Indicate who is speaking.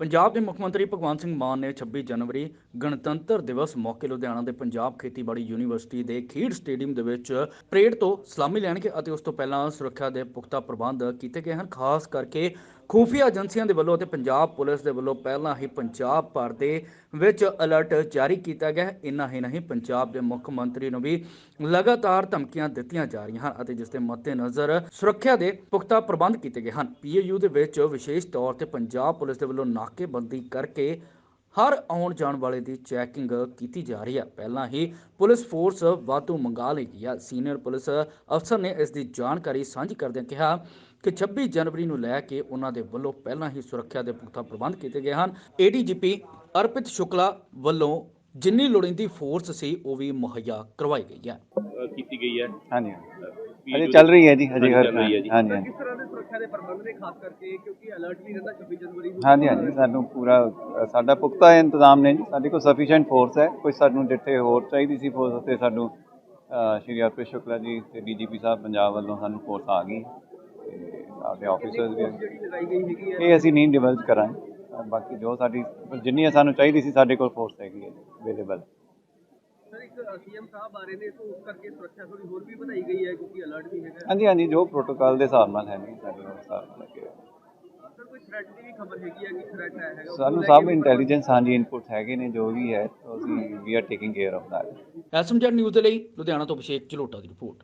Speaker 1: ਪੰਜਾਬ ਦੇ ਮੁੱਖ ਮੰਤਰੀ ਭਗਵੰਤ ਸਿੰਘ ਮਾਨ ਨੇ 26 ਜਨਵਰੀ ਗਣਤੰਤਰ ਦਿਵਸ ਮੌਕੇ ਲੁਧਿਆਣਾ ਦੇ ਪੰਜਾਬ ਖੇਤੀਬਾੜੀ ਯੂਨੀਵਰਸਿਟੀ ਦੇ ਖੇਡ ਸਟੇਡੀਅਮ ਦੇ ਵਿੱਚ ਪਰੇਡ ਤੋਂ ਸਲਾਮੀ ਲੈਣਗੇ ਅਤੇ ਉਸ ਤੋਂ ਪਹਿਲਾਂ ਸੁਰੱਖਿਆ ਦੇ ਪੁਖਤਾ ਪ੍ਰਬੰਧ ਕੀਤੇ ਗਏ ਹਨ, ਖਾਸ ਕਰਕੇ ਖੂਫੀਆ ਏਜੰਸੀਆਂ ਦੇ ਵੱਲੋਂ ਅਤੇ ਪੰਜਾਬ ਪੁਲਿਸ ਦੇ ਵੱਲੋਂ ਪਹਿਲਾਂ ਹੀ ਪੰਜਾਬ ਭਰ ਦੇ ਵਿੱਚ ਅਲਰਟ ਜਾਰੀ ਕੀਤਾ ਗਿਆ ਹੈ। ਇੰਨਾ ਹੀ ਨਹੀਂ, ਪੰਜਾਬ ਦੇ ਮੁੱਖ ਮੰਤਰੀ ਨੂੰ ਵੀ ਲਗਾਤਾਰ ਧਮਕੀਆਂ ਦਿੱਤੀਆਂ ਜਾ ਰਹੀਆਂ ਹਨ ਅਤੇ ਜਿਸ ਦੇ ਮੱਦੇਨਜ਼ਰ ਸੁਰੱਖਿਆ ਦੇ ਪੁਖਤਾ ਪ੍ਰਬੰਧ ਕੀਤੇ ਗਏ ਹਨ। ਪੀਏਯੂ ਦੇ ਵਿੱਚ ਵਿਸ਼ੇਸ਼ ਤੌਰ ਤੇ ਪੰਜਾਬ ਪੁਲਿਸ ਦੇ ਵੱਲੋਂ ਨਾਕੇਬੰਦੀ ਕਰਕੇ ਹਰ ਆਉਣ ਜਾਣ ਵਾਲੇ ਦੀ ਚੈਕਿੰਗ ਕੀਤੀ ਜਾ ਰਹੀ ਹੈ। ਪਹਿਲਾਂ ਹੀ ਪੁਲਿਸ ਫੋਰਸ ਵਾਧੂ ਮੰਗਾ ਲਈ ਗਈ ਹੈ। ਸੀਨੀਅਰ ਪੁਲਿਸ ਅਫਸਰ ਨੇ ਇਸ ਦੀ ਜਾਣਕਾਰੀ ਸਾਂਝੀ ਕਰਦਿਆਂ ਕਿਹਾ ਕਿ 26 ਜਨਵਰੀ ਨੂੰ ਲੈ ਕੇ ਉਹਨਾਂ ਦੇ ਵੱਲੋਂ ਪਹਿਲਾਂ ਹੀ ਸੁਰੱਖਿਆ ਦੇ ਪੁਖਤਾ ਪ੍ਰਬੰਧ ਕੀਤੇ ਗਏ ਹਨ। ਏਡੀਜੀਪੀ ਅਰਪਿਤ ਸ਼ੁਕਲਾ ਵੱਲੋਂ ਜਿੰਨੀ ਲੋੜੀਂਦੀ ਫੋਰਸ ਸੀ ਉਹ ਵੀ ਮੁਹੱਈਆ ਕਰਵਾਈ ਗਈ ਹੈ।
Speaker 2: ਕੀਤੀ ਗਈ ਹੈ।
Speaker 3: ਹਾਂਜੀ। ਅਜੇ ਚੱਲ ਰਹੀ ਹੈ ਜੀ
Speaker 2: ਹਾਂਜੀ,
Speaker 3: ਅਜੇ ਹਰ
Speaker 2: ਚੱਲ ਰਹੀ ਹੈ ਜੀ।
Speaker 3: ਹਾਂਜੀ ਹਾਂਜੀ।
Speaker 4: ਪ੍ਰਬੰਧ ਨੇ ਖਾਸ ਕਰਕੇ ਕਿਉਂਕਿ ਅਲਰਟ ਵੀ ਰਹਿੰਦਾ 26 ਜਨਵਰੀ ਨੂੰ।
Speaker 3: ਹਾਂਜੀ ਹਾਂਜੀ ਸਾਨੂੰ ਪੂਰਾ ਸਾਡਾ ਪੁਖਤਾ ਇੰਤਜ਼ਾਮ ਨੇ ਜੀ। ਸਾਡੇ ਕੋਲ ਸਫੀਸ਼ੀਐਂਟ ਫੋਰਸ ਹੈ। ਕੋਈ ਸਾਨੂੰ ਜਿੱਥੇ ਹੋਰ ਚਾਹੀਦੀ ਸੀ ਫੋਰਸ ਉੱਤੇ ਸਾਨੂੰ ਸ਼੍ਰੀ ਅਰਪਿਤ ਸ਼ੁਕਲਾ ਜੀ ਤੇ ਡੀਜੀਪੀ ਸਾਹਿਬ ਪੰਜਾਬ ਵੱਲੋਂ ਸਾਨੂੰ ਫੋਰਸ ਆ ਗਈ। ਤੇ ਆਪਣੇ ਆਫੀਸਰਸ ਵੀ ਇਹ ਅਸੀਂ ਨਹੀਂ ਡਿਵੈਲਪ ਕਰਾਂਗੇ। ਬਾਕੀ ਜੋ ਸਾਡੀ ਜਿੰਨੀ ਸਾਨੂੰ ਚਾਹੀਦੀ ਸੀ ਸਾਡੇ ਕੋਲ ਫੋਰਸ ਹੈਗੀ ਹੈ ਅਵੇਲੇਬਲ
Speaker 4: ਸਰ ਇੱਕ ਸੀਐਮ ਸਾਹਿਬ ਆ ਰਹੇ ਨੇ ਸੋ ਉਸ ਕਰਕੇ ਸੁਰੱਖਿਆ ਥੋੜੀ ਹੋਰ ਵੀ ਵਧਾਈ ਗਈ ਹੈ ਕਿਉਂਕਿ ਅਲਰਟ ਵੀ ਹੈਗਾ।
Speaker 3: ਹਾਂਜੀ ਹਾਂਜੀ ਜੋ ਪ੍ਰੋਟੋਕਾਲ ਦੇ ਹਿਸਾਬ ਨਾਲ ਹੈ ਨਹੀਂ ਸਾਡੇ ਹਿਸਾਬ ਨਾਲ ਲੱਗੇ
Speaker 4: ਸਰ ਕੋਈ ਥ੍ਰੈਟ ਦੀ ਵੀ ਖਬਰ ਹੈਗੀ ਹੈ ਕਿ ਥ੍ਰੈਟ ਹੈ ਹੈਗਾ?
Speaker 3: ਸਾਨੂੰ ਸਭ ਇੰਟੈਲੀਜੈਂਸ ਹਾਂਜੀ ਇਨਪੁਟ ਹੈਗੇ ਨੇ ਜੋ ਵੀ ਹੈ ਅਸੀਂ ਵੀ are taking care of that
Speaker 1: SMG news ਦੇ ਲਈ ਲੁਧਿਆਣਾ ਤੋਂ ਅਭਿਸ਼ੇਕ ਝਲੋਟਾ ਦੀ ਰਿਪੋਰਟ।